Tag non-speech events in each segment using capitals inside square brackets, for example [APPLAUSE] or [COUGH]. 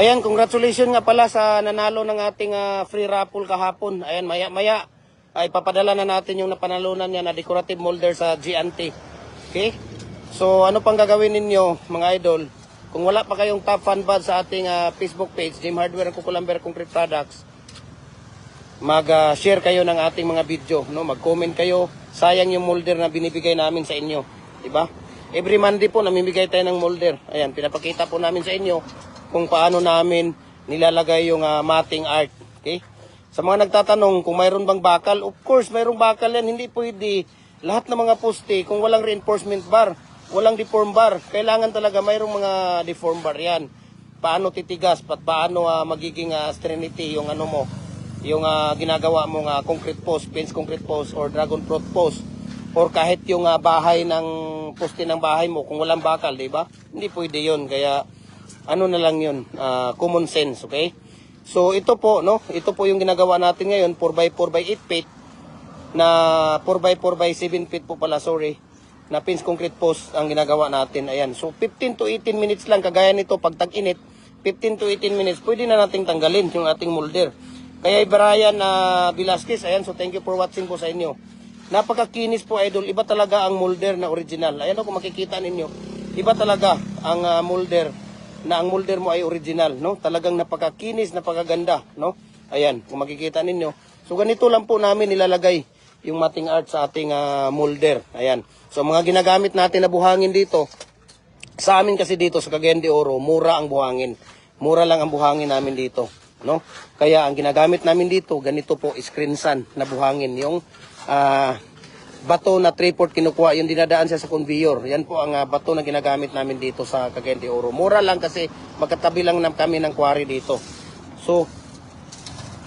Ayan, congratulations nga pala sa nanalo ng ating ah, free raffle kahapon. Ayan, maya-maya ay papadala na natin yung napanalunan niya na decorative molder sa GNT. Okay? So, ano pang gagawin ninyo, mga idol? Kung wala pa kayong top fan bud sa ating ah, Facebook page, Jim Hardware and Kukulamber Concrete Products, mag-share kayo ng ating mga video, no? Mag-comment kayo. Sayang yung molder na binibigay namin sa inyo, 'di ba? Every Monday po namimigay tayo ng molder. Ayan, pinapakita po namin sa inyo kung paano namin nilalagay yung ah, matting art, okay? Sa mga nagtatanong kung mayroon bang bakal, of course, mayroong bakal yan. Hindi pwede lahat ng mga poste kung walang reinforcement bar, walang deform bar. Kailangan talaga mayroong mga deform bar yan. Paano titigas, pat paano ah, magiging ah, strinity yung ano mo, yung ah, ginagawa mong ah, concrete post, fence concrete post or dragon fruit post or kahit yung ah, bahay ng poste ng bahay mo kung walang bakal, 'di ba? Hindi pwede 'yon. Kaya ano na lang 'yun, ah, common sense, okay? So ito po, no? Ito po yung ginagawa natin ngayon, 4x4 by 8 feet na 4x4 by 7 feet po pala, sorry. Na pins concrete post ang ginagawa natin. Ayan. So 15 to 18 minutes lang kagaya nito pag tag-init, 15 to 18 minutes, pwede na nating tanggalin yung ating molder. Kaya Brian na Velasquez, ayan, so thank you for watching po sa inyo. Napakakinis po idol, iba talaga ang molder na original. Ayan o kung makikita ninyo, iba talaga ang ah, molder na ang molder mo ay original, no? Talagang napakakinis, napakaganda, no? Ayan, kung makikita ninyo. So ganito lang po namin nilalagay yung mating art sa ating ah, molder. Ayan. So mga ginagamit natin na buhangin dito, sa amin kasi dito sa Cagayan de Oro, mura ang buhangin. Mura lang ang buhangin namin dito, no? Kaya ang ginagamit namin dito, ganito po, screen sun na buhangin. Yung ah, bato na 3-port kinukuha, yung dinadaan siya sa conveyor. Yan po ang ah, bato na ginagamit namin dito sa Cagayan de Oro. Mura lang kasi magkatabi lang na kami ng quarry dito. So,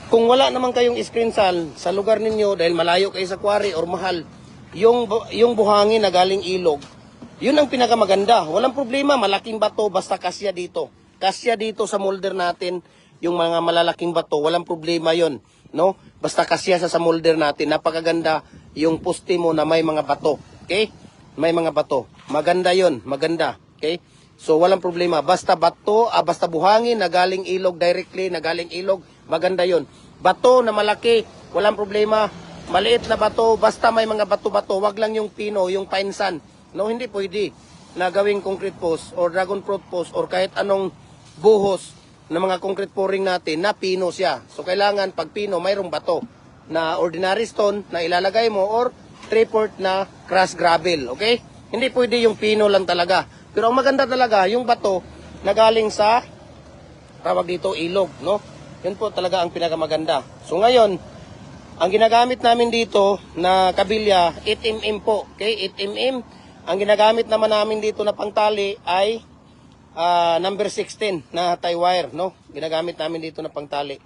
kung wala naman kayong screen sun sa lugar ninyo dahil malayo kayo sa quarry or mahal, yung yung buhangin na galing ilog, yun ang pinakamaganda. Walang problema, malaking bato basta kasya dito. Kasya dito sa molder natin yung mga malalaking bato, walang problema yon, no? Basta kasya sa sa molder natin, napakaganda yung poste mo na may mga bato, okay? May mga bato. Maganda yon, maganda, okay? So walang problema, basta bato, ah, basta buhangin na galing ilog directly, na galing ilog, maganda yon. Bato na malaki, walang problema. Maliit na bato, basta may mga bato-bato, wag lang yung pino, yung pine sand. No, hindi pwede na gawing concrete post or dragon fruit post or kahit anong buhos ng mga concrete pouring natin na pino siya. So kailangan pag pino mayroong bato na ordinary stone na ilalagay mo or three-port na crushed gravel, okay? Hindi pwede yung pino lang talaga. Pero ang maganda talaga yung bato na galing sa tawag dito ilog, no? Yun po talaga ang pinakamaganda. So ngayon, ang ginagamit namin dito na kabilya, 8mm po. Okay, 8mm. Ang ginagamit naman namin dito na pangtali ay ah, number 16 na tie wire, no? Ginagamit namin dito na pangtali.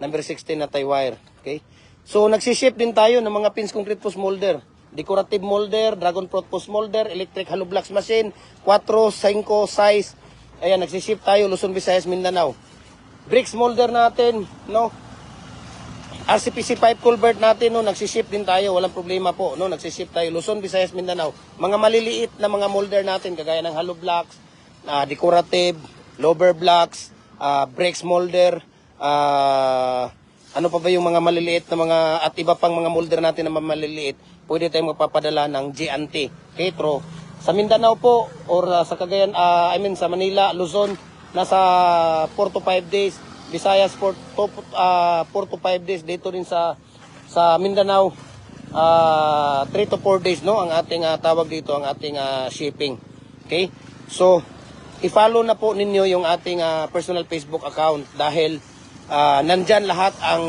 Number 16 na tie wire. Okay? So nagsiship din tayo ng mga pins concrete post molder. Decorative molder, dragon fruit post molder, electric hollow blocks machine, 4, 5 size. Ayan, nagsiship tayo Luzon, Visayas, Mindanao. Bricks molder natin, no? RCPC pipe culvert natin no nagsiship din tayo walang problema po no nagsiship tayo Luzon Visayas Mindanao mga maliliit na mga molder natin kagaya ng hollow blocks ah, decorative lower blocks ah, bricks molder ah, ano pa ba yung mga maliliit na mga at iba pang mga molder natin na maliliit pwede tayong magpapadala ng GNT Ketro sa Mindanao po or ah, sa Cagayan ah, I mean sa Manila Luzon nasa 4 to 5 days. Visayas 4 to, ah, 4 to 5 days. Dito rin sa sa Mindanao ah 3 to 4 days no? Ang ating ah, tawag dito ang ating ah, shipping. Okay? So i-follow na po ninyo yung ating ah, personal Facebook account dahil ah, nandyan lahat ang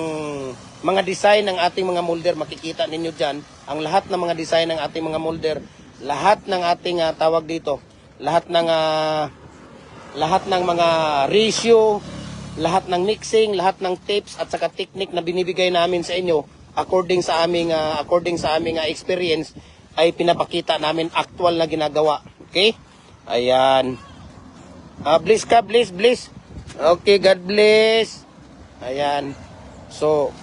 mga design ng ating mga molder makikita ninyo dyan ang lahat ng mga design ng ating mga molder lahat ng ating ah, tawag dito lahat ng ah, lahat ng mga ratio, lahat ng mixing, lahat ng tips at saka technique na binibigay namin sa inyo according sa aming ah, according sa aming ah, experience ay pinapakita namin actual na ginagawa. Okay? Ayan. Ah, bless ka, bless, bless. Okay, God bless. Ayan. So,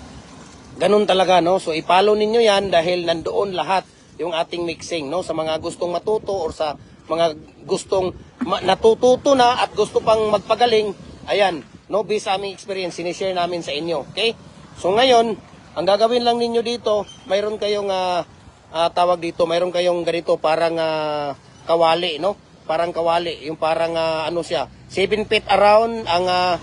ganun talaga, no? So, ipalo ninyo yan dahil nandoon lahat yung ating mixing, no? Sa mga gustong matuto or sa mga gustong natututo na at gusto pang magpagaling, ayan, no, based sa aming experience, sinishare namin sa inyo. Okay? So ngayon, ang gagawin lang ninyo dito, mayroon kayong ah, ah, tawag dito, mayroon kayong ganito parang ah, kawali, no? Parang kawali, yung parang ah, ano siya, 7 feet around ang ah,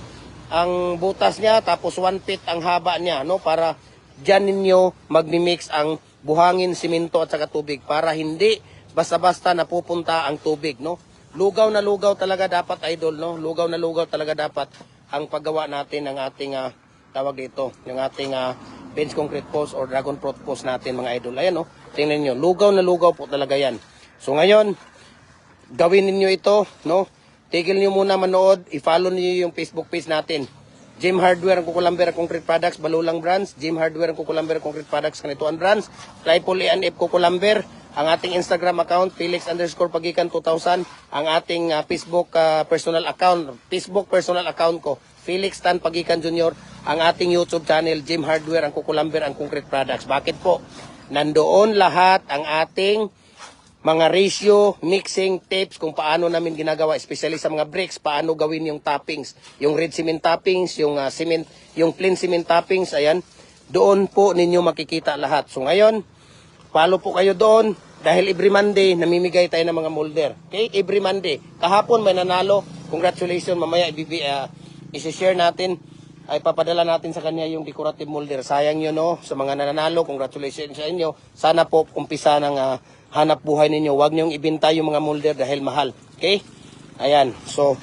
ang butas niya tapos 1 feet ang haba niya, no? Para diyan ninyo magmi-mix ang buhangin, simento at saka tubig para hindi basta-basta napupunta ang tubig, no? Lugaw na lugaw talaga dapat idol, no? Lugaw na lugaw talaga dapat ang paggawa natin ng ating ah, tawag dito, yung ating ah, bench concrete post or dragon fruit post natin mga idol. Ayan, no? Tingnan niyo, lugaw na lugaw po talaga yan. So ngayon, gawin ninyo ito, no? Tigil niyo muna manood, i-follow niyo yung Facebook page natin. Jim Hardware ang Kukulamber Concrete Products, Balulang Brands. Jim Hardware ang Kukulamber Concrete Products, Kanituan Brands. Triple A and F Kukulamber. Ang ating Instagram account, Felix underscore Pagikan 2000. Ang ating ah, Facebook ah, personal account, Facebook personal account ko, Felix Tan Pagikan Jr. Ang ating YouTube channel, Jim Hardware ang Kukulamber ang Concrete Products. Bakit po? Nandoon lahat ang ating mga ratio, mixing, tapes, kung paano namin ginagawa, especially sa mga bricks, paano gawin yung toppings, yung red cement toppings, yung ah, cement, yung plain cement toppings, ayan, doon po ninyo makikita lahat. So ngayon, follow po kayo doon dahil every Monday namimigay tayo ng mga molder. Okay? Every Monday. Kahapon may nanalo. Congratulations. Mamaya ibibi, uh, isi-share natin ay papadala natin sa kanya yung decorative molder. Sayang yun, no? Sa mga nananalo, congratulations sa inyo. Sana po umpisa ng ah, hanap buhay ninyo. Huwag niyong ibinta yung mga molder dahil mahal. Okay? Ayan. So,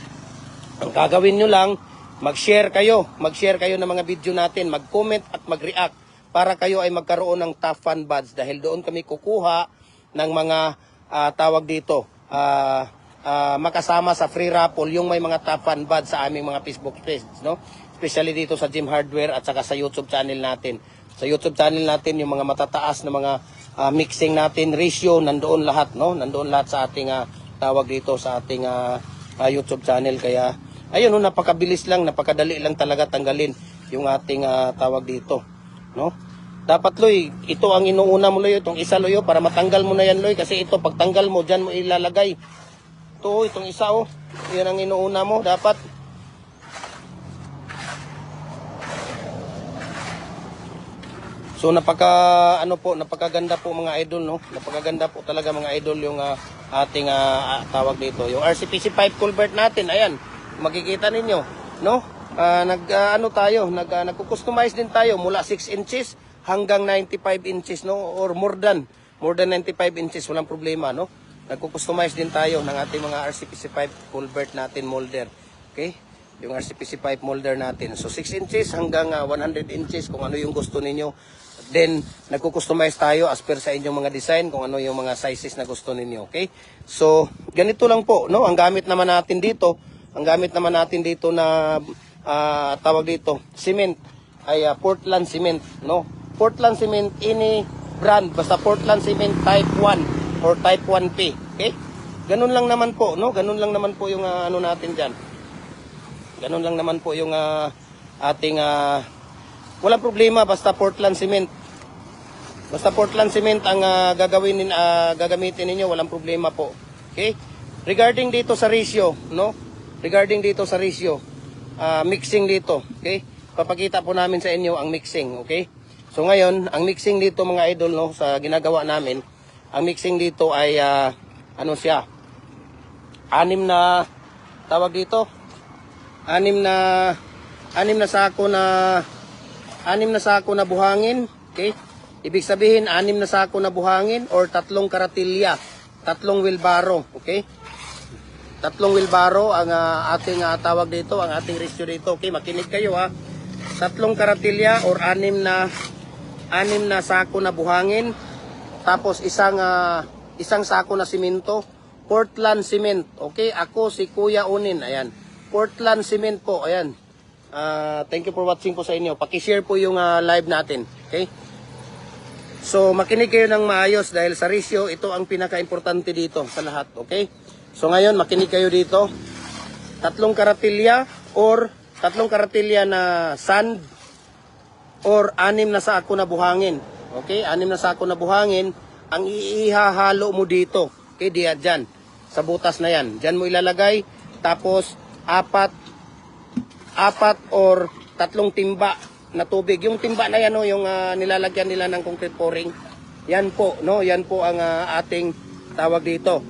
ang gagawin nyo lang, mag-share kayo. Mag-share kayo ng mga video natin. Mag-comment at mag-react para kayo ay magkaroon ng top fan buds dahil doon kami kukuha ng mga ah, tawag dito ah, ah, makasama sa free raffle yung may mga top fan buds sa aming mga Facebook page no especially dito sa Gym Hardware at saka sa YouTube channel natin sa YouTube channel natin yung mga matataas na mga ah, mixing natin ratio nandoon lahat no nandoon lahat sa ating ah, tawag dito sa ating ah, ah, YouTube channel kaya ayun no napakabilis lang napakadali lang talaga tanggalin yung ating ah, tawag dito no dapat Loy, ito ang inuuna mo Loy, itong isa Loy, oh, para matanggal mo na yan Loy, kasi ito pagtanggal mo, dyan mo ilalagay. Ito, oh, itong isa oh, yan ang inuuna mo, dapat. So napaka ano po, napakaganda po mga idol no. Napakaganda po talaga mga idol yung ah, ating ah, tawag dito. Yung RCPC pipe culvert natin, ayan. Makikita ninyo, no? Ah, nag ah, ano tayo, nag uh, nagko-customize din tayo mula 6 inches hanggang 95 inches no or more than more than 95 inches walang problema no. Nagko-customize din tayo ng ating mga RCPC pipe culvert natin molder. Okay? Yung RCPC pipe molder natin. So 6 inches hanggang ah, 100 inches kung ano yung gusto ninyo. Then, nagko-customize tayo as per sa inyong mga design, kung ano yung mga sizes na gusto ninyo, okay? So, ganito lang po, no? Ang gamit naman natin dito, ang gamit naman natin dito na ah, tawag dito, cement, ay ah, Portland cement, no? Portland cement, any brand, basta Portland cement type 1 or type 1P, okay? Ganun lang naman po, no? Ganun lang naman po yung ah, ano natin dyan. Ganun lang naman po yung ah, ating ah, walang problema basta Portland cement. Basta Portland cement ang ah, gagawin ah, gagamitin ninyo, walang problema po. Okay? Regarding dito sa ratio, no? Regarding dito sa ratio, ah, mixing dito, okay? Papakita po namin sa inyo ang mixing, okay? So ngayon, ang mixing dito mga idol no sa ginagawa namin, ang mixing dito ay ah, ano siya? Anim na tawag dito. Anim na anim na sako na anim na sako na buhangin, okay? Ibig sabihin anim na sako na buhangin or tatlong karatilya, tatlong wilbaro, okay? Tatlong wilbaro ang ah, ating ah, tawag dito, ang ating ratio dito. Okay, makinig kayo ha. Tatlong karatilya or anim na anim na sako na buhangin. Tapos isang ah, isang sako na simento. Portland cement. Okay, ako si Kuya Unin. Ayan. Portland cement po. Ayan. Ah, thank you for watching po sa inyo. Paki-share po yung ah, live natin. Okay? So, makinig kayo ng maayos dahil sa ratio, ito ang pinaka-importante dito sa lahat. Okay? So, ngayon, makinig kayo dito. Tatlong karatilya or tatlong karatilya na sand or anim na sako na buhangin. Okay? Anim na sako na buhangin ang iihahalo mo dito. Okay? Diyan, dyan. Sa butas na yan. Dyan mo ilalagay. Tapos, apat apat or tatlong timba na tubig. Yung timba na yan, no, yung ah, nilalagyan nila ng concrete pouring. Yan po, no? Yan po ang ah, ating tawag dito.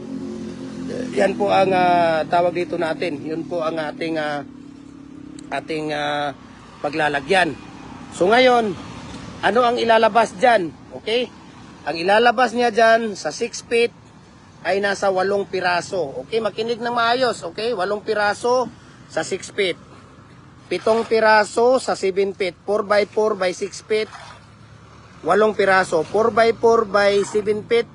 Yan po ang ah, tawag dito natin. Yun po ang ating ah, ating ah, paglalagyan. So ngayon, ano ang ilalabas dyan? Okay? Ang ilalabas niya dyan sa 6 feet ay nasa 8 piraso. Okay? Makinig ng maayos. Okay? 8 piraso sa 6 feet. 7 piraso sa 7 feet. 4 by 4 by 6 feet. 8 piraso. 4 by 4 by 7 feet.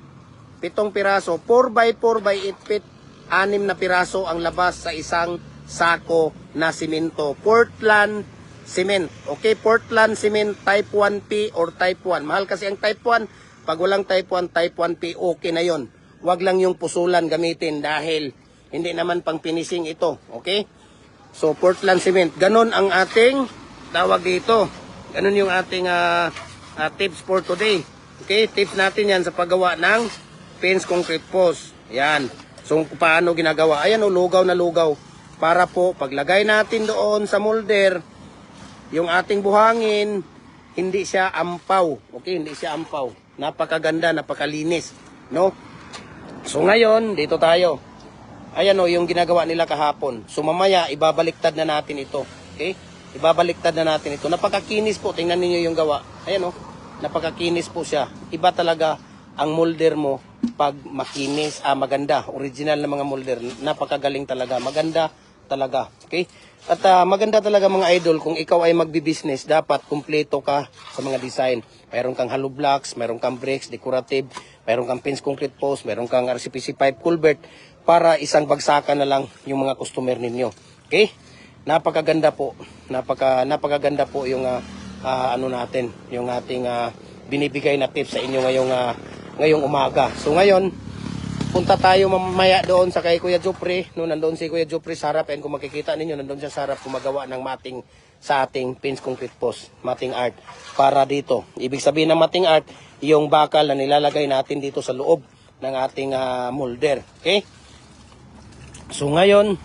7 piraso. 4 by 4 by 8 feet. 6 na piraso ang labas sa isang sako na simento. Portland cement. Okay, Portland cement type 1P or type 1. Mahal kasi ang type 1. Pag walang type 1, type 1P, okay na yon. Huwag lang yung pusulan gamitin dahil hindi naman pang finishing ito. Okay? So, Portland cement. Ganon ang ating tawag dito. Ganon yung ating ah, ah, tips for today. Okay? Tips natin yan sa paggawa ng fence concrete post. Yan. So, paano ginagawa. Ayan o, lugaw na lugaw. Para po, paglagay natin doon sa molder, yung ating buhangin, hindi siya ampaw. Okay, hindi siya ampaw. Napakaganda, napakalinis. No? So ngayon, dito tayo. Ayan o, yung ginagawa nila kahapon. So mamaya, ibabaliktad na natin ito. Okay? Ibabaliktad na natin ito. Napakakinis po. Tingnan niyo yung gawa. Ayan o. Napakakinis po siya. Iba talaga ang molder mo pag makinis, ah, maganda. Original na mga molder. Napakagaling talaga. Maganda talaga. Okay? At ah, maganda talaga mga idol kung ikaw ay magbi-business, dapat kumpleto ka sa mga design. Mayroon kang hollow blocks, mayroon kang bricks, decorative, mayroon kang fence concrete post, mayroon kang RCPC pipe culvert para isang bagsakan na lang yung mga customer ninyo. Okay? Napakaganda po. Napaka napakaganda po yung ah, ah, ano natin, yung ating ah, binibigay na tips sa inyo ngayong ah, ngayong umaga. So ngayon, punta tayo mamaya doon sa kay Kuya Jopre. No, nandoon si Kuya Jopre sa harap. And kung makikita ninyo, nandoon siya sa harap gumagawa ng mating sa ating pins concrete post, mating art. Para dito. Ibig sabihin ng mating art, yung bakal na nilalagay natin dito sa loob ng ating ah, molder. Okay? So ngayon,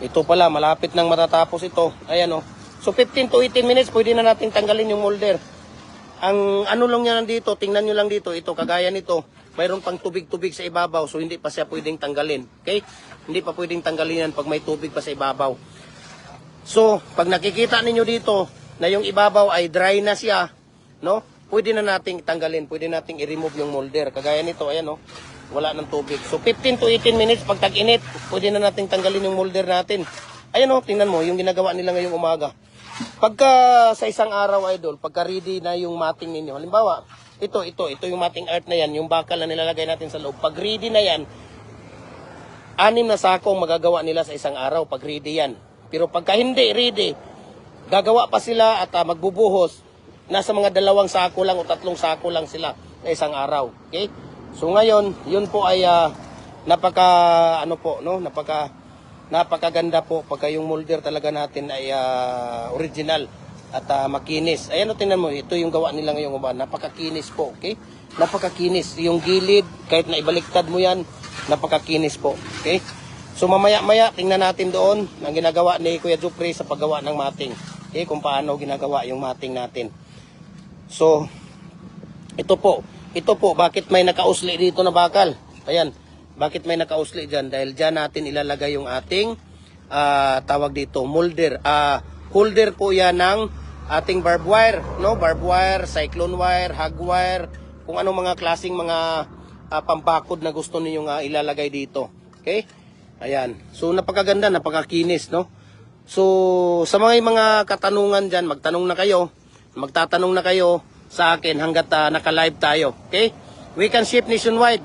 ito pala, malapit nang matatapos ito. Ayan o. So 15 to 18 minutes, pwede na natin tanggalin yung molder. Ang ano lang yan nandito, tingnan nyo lang dito, ito, kagaya nito, mayroon pang tubig-tubig sa ibabaw, so hindi pa siya pwedeng tanggalin. Okay? Hindi pa pwedeng tanggalin yan pag may tubig pa sa ibabaw. So, pag nakikita ninyo dito na yung ibabaw ay dry na siya, no? Pwede na nating tanggalin, pwede nating i-remove yung molder. Kagaya nito, ayan no, wala ng tubig. So 15 to 18 minutes pag tag-init, pwede na nating tanggalin yung molder natin. Ayan no, tingnan mo, yung ginagawa nila ngayong umaga. Pagka sa isang araw, idol, pagka ready na yung mating ninyo, halimbawa, ito, ito, ito yung mating art na yan, yung bakal na nilalagay natin sa loob. Pag ready na yan, anim na sakong magagawa nila sa isang araw pag ready yan. Pero pagka hindi ready, gagawa pa sila at ah, magbubuhos. Nasa mga dalawang sako lang o tatlong sako lang sila sa isang araw. Okay? So ngayon, yun po ay ah, napaka ano po, no? Napaka napakaganda po pagka yung molder talaga natin ay ah, original at ah, makinis. Ayan o, tingnan mo, ito yung gawa nila ngayong umaga. Napakakinis po, okay? Napakakinis. Yung gilid, kahit na ibaliktad mo yan, napakakinis po, okay? So mamaya-maya, tingnan natin doon ang ginagawa ni Kuya Jupre sa paggawa ng mating. Okay, kung paano ginagawa yung mating natin. So, ito po. Ito po, bakit may nakausli dito na bakal? Ayan, bakit may nakausli dyan? Dahil dyan natin ilalagay yung ating ah, tawag dito, molder. Ah, holder po yan ng ating barbed wire. No? Barbed wire, cyclone wire, hog wire, kung anong mga klasing mga ah, pampakod na gusto ninyong ah, ilalagay dito. Okay? Ayan. So, napakaganda, napakakinis, no? So, sa mga mga katanungan dyan, magtanong na kayo. Magtatanong na kayo sa akin hanggat ah, naka-live tayo. Okay? We can ship nationwide.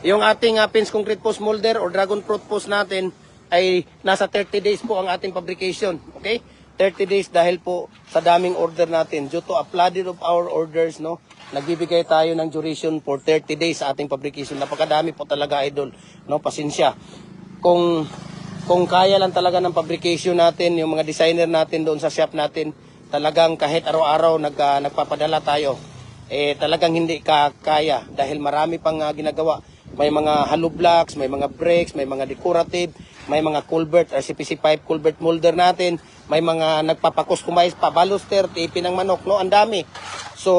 Yung ating uh, pins concrete post molder or dragon fruit post natin ay nasa 30 days po ang ating fabrication. Okay? 30 days dahil po sa daming order natin. Due to a flooded of our orders, no? Nagbibigay tayo ng duration for 30 days sa ating fabrication. Napakadami po talaga, idol. No? Pasensya. Kung kung kaya lang talaga ng fabrication natin, yung mga designer natin doon sa shop natin, talagang kahit araw-araw nag, ah, nagpapadala tayo, eh talagang hindi ka kaya dahil marami pang ah, ginagawa. May mga hollow blocks, may mga bricks, may mga decorative, may mga culvert, RCPC pipe culvert molder natin, may mga nagpapakustomize pa, baluster, tipi ng manok, no? Ang dami. So,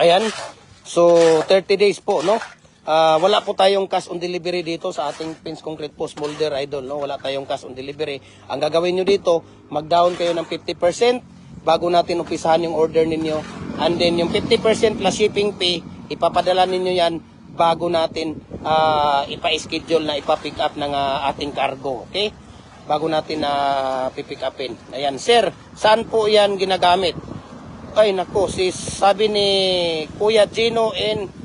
ayan. So, 30 days po, no? Ah, wala po tayong cash on delivery dito sa ating pins concrete post molder idol no wala tayong cash on delivery. Ang gagawin nyo dito mag-down kayo ng 50% bago natin umpisahan yung order ninyo. And then yung 50% plus shipping fee ipapadala ninyo yan bago natin ah, ipa-schedule na ipa-pick up ng ah, ating cargo okay? Bago natin na pipick upin. Ayan sir saan po yan ginagamit? Ay nako, sis, sabi ni Kuya Gino and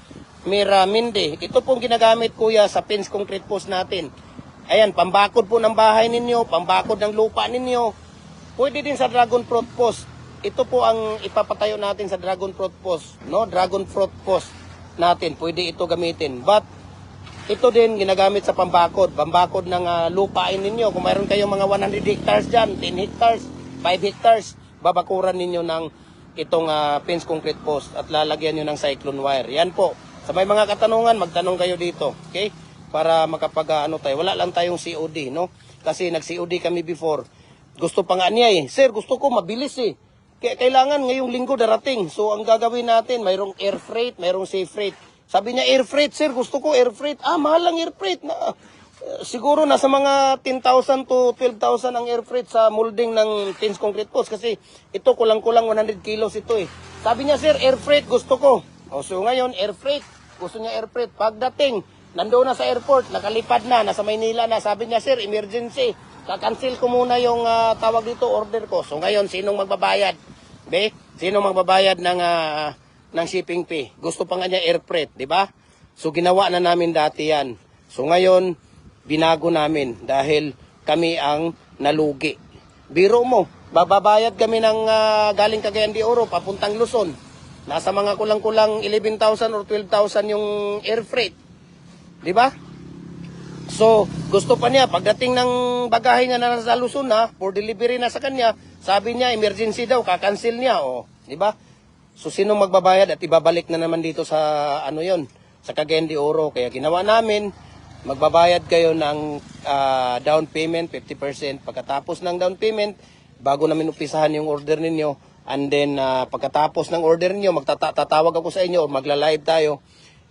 Mira Minde. Ito pong ginagamit kuya sa pins concrete post natin. Ayan, pambakod po ng bahay ninyo, pambakod ng lupa ninyo. Pwede din sa dragon fruit post. Ito po ang ipapatayo natin sa dragon fruit post, no? Dragon fruit post natin. Pwede ito gamitin. But ito din ginagamit sa pambakod, pambakod ng ah, lupain ninyo. Kung mayroon kayong mga 100 hectares dyan, 10 hectares, 5 hectares, babakuran ninyo ng itong ah, fence concrete post at lalagyan nyo ng cyclone wire. Yan po. Sa may mga katanungan, magtanong kayo dito. Okay? Para makapag ano tayo. Wala lang tayong COD, no? Kasi nag-COD kami before. Gusto pa nga niya eh. Sir, gusto ko mabilis eh. Kaya kailangan ngayong linggo darating. So ang gagawin natin, mayroong air freight, mayroong sea freight. Sabi niya air freight, sir, gusto ko air freight. Ah, mahal lang air freight. Na, eh, siguro nasa mga 10,000 to 12,000 ang air freight sa molding ng tins concrete post kasi ito kulang-kulang 100 kilos ito eh. Sabi niya, sir, air freight gusto ko. O so ngayon, air freight. Gusto niya air freight. Pagdating, nandoon na sa airport, nakalipad na, nasa Maynila na. Sabi niya, sir, emergency. Kakancel ko muna yung ah, tawag dito, order ko. So ngayon, sinong magbabayad? Be? Sinong magbabayad ng, ah, ng shipping fee? Gusto pa nga niya air freight, di ba? So ginawa na namin dati yan. So ngayon, binago namin dahil kami ang nalugi. Biro mo, bababayad kami ng ah, galing Cagayan de Oro papuntang Luzon. Nasa mga kulang-kulang 11,000 or 12,000 yung air freight. Di ba? So, gusto pa niya, pagdating ng bagahe niya na nasa Luzon na, for delivery na sa kanya, sabi niya, emergency daw, kakancel niya, o, di ba? So, sino magbabayad at ibabalik na naman dito sa, ano yon sa Cagayan de Oro. Kaya ginawa namin, magbabayad kayo ng ah, down payment, 50%. Pagkatapos ng down payment, bago namin umpisahan yung order ninyo, and then ah, pagkatapos ng order ninyo, magtatawag ako sa inyo, magla-live tayo,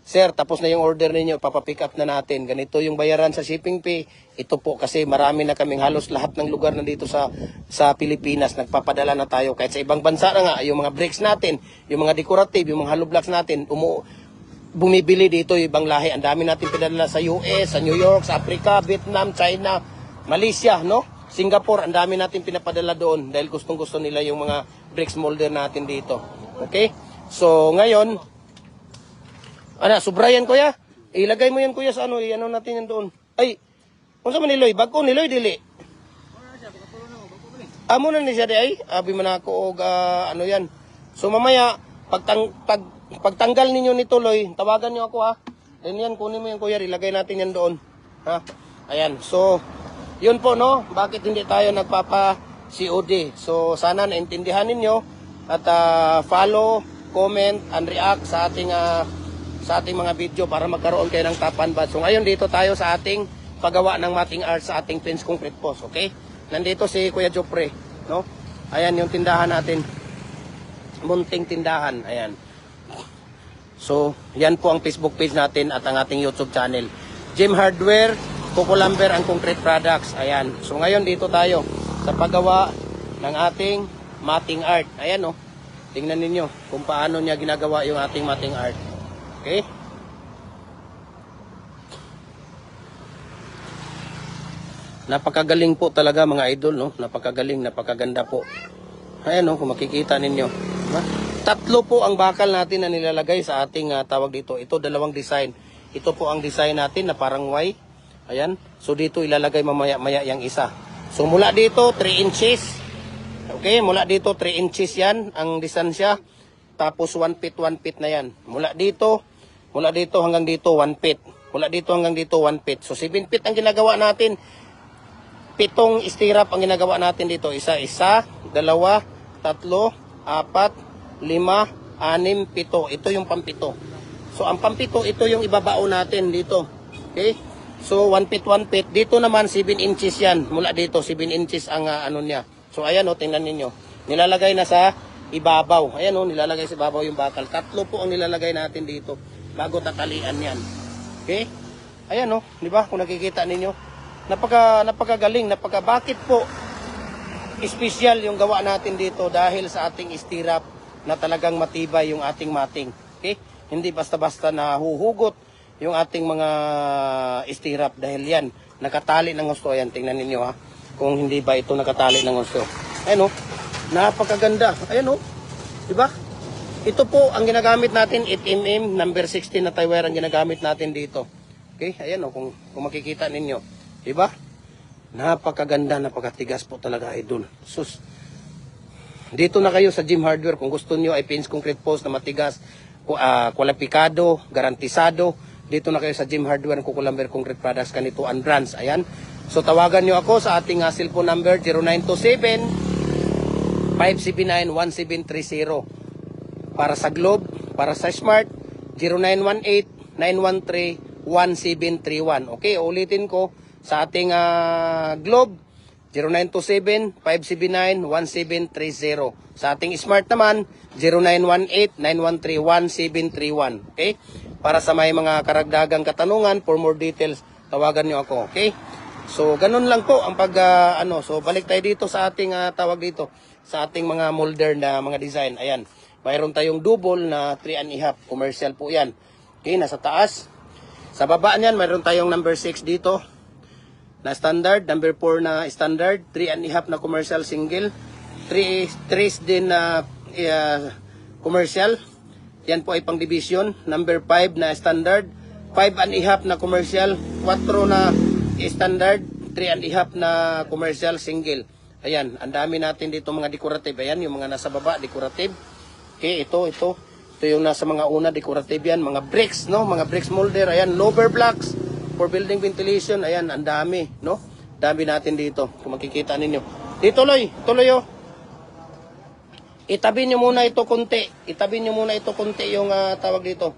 Sir, tapos na yung order ninyo, papapick up na natin. Ganito yung bayaran sa shipping fee. Ito po kasi marami na kaming halos lahat ng lugar na dito sa sa Pilipinas nagpapadala na tayo kahit sa ibang bansa na nga yung mga bricks natin, yung mga decorative, yung mga hollow blocks natin, umu bumibili dito yung ibang lahi. Ang dami natin pinadala sa US, sa New York, sa Africa, Vietnam, China, Malaysia, no? Singapore, ang dami natin pinapadala doon dahil gustong-gusto nila yung mga bricks molder natin dito. Okay? So, ngayon, ano, subrayan kuya. Ilagay mo yan kuya sa ano, ano natin yan doon. Ay, unsa man niloy? Bago niloy dili. Amo na ni siya di ay, abi man ako og ah, ano yan. So mamaya pagtang pag pagtanggal ninyo ni tuloy, tawagan niyo ako ha. Then yan kunin mo yan kuya, ilagay natin yan doon. Ha? Ayan. So yun po no, bakit hindi tayo nagpapa COD. So sana naintindihan ninyo at ah, follow, comment and react sa ating ah, sa ating mga video para magkaroon kayo ng top and. So ngayon dito tayo sa ating paggawa ng mating art sa ating fence concrete post, okay? Nandito si Kuya Jopre, no? Ayan yung tindahan natin. Munting tindahan, ayan. So, yan po ang Facebook page natin at ang ating YouTube channel. Jim Hardware, Coco Lumber, and Concrete Products. Ayan. So, ngayon dito tayo sa paggawa ng ating mating art. Ayan, oh. Tingnan ninyo kung paano niya ginagawa yung ating mating art. Okay? Napakagaling po talaga mga idol, no? Napakagaling, napakaganda po. Ayan, no? Kung makikita ninyo. Diba? Tatlo po ang bakal natin na nilalagay sa ating ah, tawag dito. Ito, dalawang design. Ito po ang design natin na parang Y. Ayan. So, dito ilalagay mamaya-maya yung isa. So, mula dito, 3 inches. Okay, mula dito 3 inches yan ang distansya. Tapos 1 feet, 1 feet na yan. Mula dito, mula dito hanggang dito 1 feet. Mula dito hanggang dito 1 feet. So 7 feet ang ginagawa natin. Pitong istirap ang ginagawa natin dito. Isa, isa, dalawa, tatlo, apat, lima, anim, pito. Ito yung pampito. So ang pampito, ito yung ibabao natin dito. Okay? So 1 feet 1 feet. Dito naman 7 inches yan. Mula dito 7 inches ang ah, ano niya. So ayan o, tingnan ninyo. Nilalagay na sa ibabaw. Ayan o, nilalagay sa ibabaw yung bakal. Tatlo po ang nilalagay natin dito bago tatalian yan. Okay? Ayan o, di ba? Kung nakikita ninyo. Napaka, napakagaling, napaka, bakit po espesyal yung gawa natin dito dahil sa ating istirap na talagang matibay yung ating mating. Okay? Hindi basta-basta na huhugot yung ating mga istirap dahil yan, nakatali ng gusto. Ayan, tingnan ninyo ha. Kung hindi ba ito nakatali ng gusto. Ayan o, napakaganda. Ayan o, di ba? Ito po ang ginagamit natin, 8mm, number 16 na tie wire ang ginagamit natin dito. Okay, ayan o, kung, kung makikita ninyo. Di ba? Napakaganda, napakatigas po talaga idol. Sus. Dito na kayo sa Gym Hardware kung gusto niyo ay pins concrete post na matigas, ah, kwalipikado, garantisado. Dito na kayo sa Gym Hardware ng Kukulamber Concrete Products kanito and brands. Ayan. So tawagan niyo ako sa ating ah, cellphone number 0927 579-1730 para sa Globe, para sa Smart 0918-913-1731. Okay, ulitin ko sa ating ah, Globe 0927-579-1730. Sa ating Smart naman 0918-913-1731. Okay? Para sa may mga karagdagang katanungan for more details, tawagan niyo ako. Okay? So, ganun lang po ang pag, ah, ano, so balik tayo dito sa ating ah, tawag dito, sa ating mga molder na mga design. Ayan, mayroon tayong double na 3 and a half, commercial po yan. Okay, nasa taas. Sa baba niyan, mayroon tayong number 6 dito, na standard, number 4 na standard, 3 and a half na commercial single, 3 3 din na uh, commercial. Yan po ay pang division, number 5 na standard, 5 and a half na commercial, 4 na standard, 3 and a half na commercial single. Ayan, ang dami natin dito mga decorative. Ayan, yung mga nasa baba, decorative. Okay, ito, ito. Ito yung nasa mga una, decorative yan. Mga bricks, no? Mga bricks molder. Ayan, lower blocks for building ventilation. Ayan, ang dami, no? Dami natin dito. Kung makikita ninyo. Dito, Loy. Tuloy, oh. Itabi nyo muna ito konti. Itabi nyo muna ito konti yung ah, tawag dito.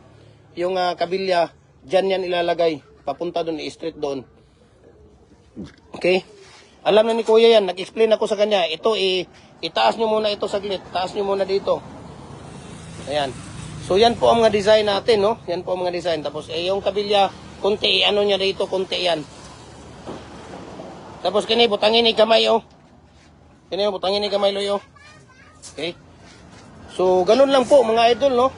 Yung ah, kabilya. Diyan yan ilalagay. Papunta doon, i-straight doon. Okay? Alam na ni Kuya yan. Nag-explain ako sa kanya. Ito, i- itaas nyo muna ito saglit. Taas nyo muna dito. Ayan. So, yan po ang mga design natin, no? Yan po ang mga design. Tapos, eh, yung kabilya, konti, ano niya dito, konti yan. Tapos, kini, butangin ni kamay, oh. Kini, butangin ni kamay, loyo. Okay? So, ganun lang po, mga idol, no?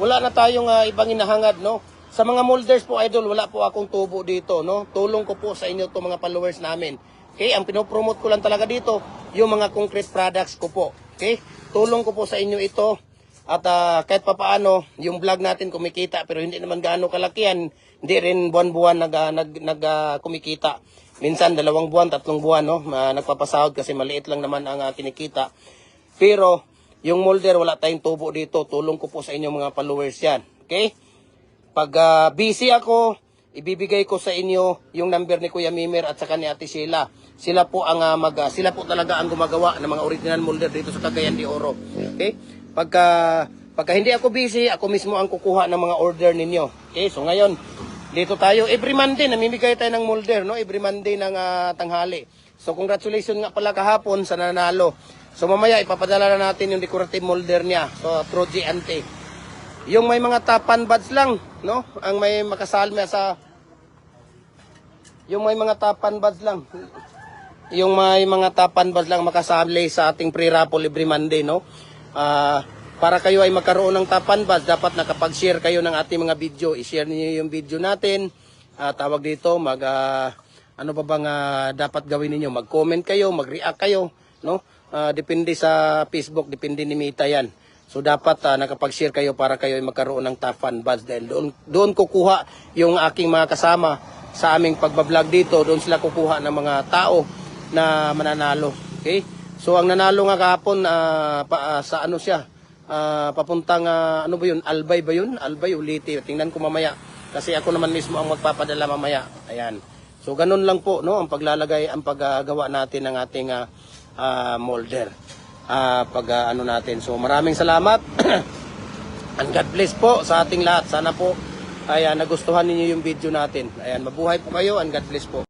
Wala na tayong ah, ibang inahangad, no? Sa mga molders po, idol, wala po akong tubo dito, no? Tulong ko po sa inyo to mga followers namin. Okay? Ang pinopromote ko lang talaga dito, yung mga concrete products ko po. Okay? Tulong ko po sa inyo ito. At ah, kahit papaano, yung vlog natin kumikita, pero hindi naman gaano kalakihan. Hindi rin buwan-buwan nag, ah, nag, nag ah, kumikita. Minsan, dalawang buwan, tatlong buwan, no? Ah, nagpapasahod kasi maliit lang naman ang ah, kinikita. Pero, yung molder, wala tayong tubo dito. Tulong ko po sa inyo mga followers yan. Okay? Pag ah, busy ako, ibibigay ko sa inyo yung number ni Kuya Mimir at saka ni Ate Sheila. Sila po ang ah, mag, ah, sila po talaga ang gumagawa ng mga original molder dito sa Cagayan de Oro. Okay? Pagka, pagka hindi ako busy, ako mismo ang kukuha ng mga order ninyo. Okay? So ngayon, dito tayo. Every Monday, namimigay tayo ng molder, no? Every Monday ng ah, tanghali. So, congratulations nga pala kahapon sa nanalo. So, mamaya, ipapadala na natin yung decorative molder niya. So, through GNT. Yung may mga tapan buds lang, no? Ang may makasalma sa... Yung may mga tapan buds lang. Yung may mga tapan buds lang makasali sa ating pre-raffle every Monday, no? Ah... para kayo ay magkaroon ng tapan buds, dapat nakapag-share kayo ng ating mga video. I-share niyo yung video natin. Ah, tawag dito, mag ah, ano pa bang ah, dapat gawin ninyo? Mag-comment kayo, mag-react kayo, no? Ah, depende sa Facebook, depende ni Mita 'yan. So dapat ah, nakapag-share kayo para kayo ay magkaroon ng tapan buds dahil doon doon kukuha yung aking mga kasama sa aming pagbablog dito, doon sila kukuha ng mga tao na mananalo. Okay? So ang nanalo nga kahapon ah, pa- ah, sa ano siya? Ah, papuntang ah, ano ba 'yun? Albay ba 'yun? Albay Uliti. Tingnan ko mamaya kasi ako naman mismo ang magpapadala mamaya. Ayan. So ganun lang po no ang paglalagay ang paggagawa natin ng ating ah, ah, molder. Ah, pag ah, ano natin. So maraming salamat. [CLEARS THROAT] And God bless po sa ating lahat. Sana po Ayan, nagustuhan ninyo yung video natin. Ayan, mabuhay po kayo and God bless po.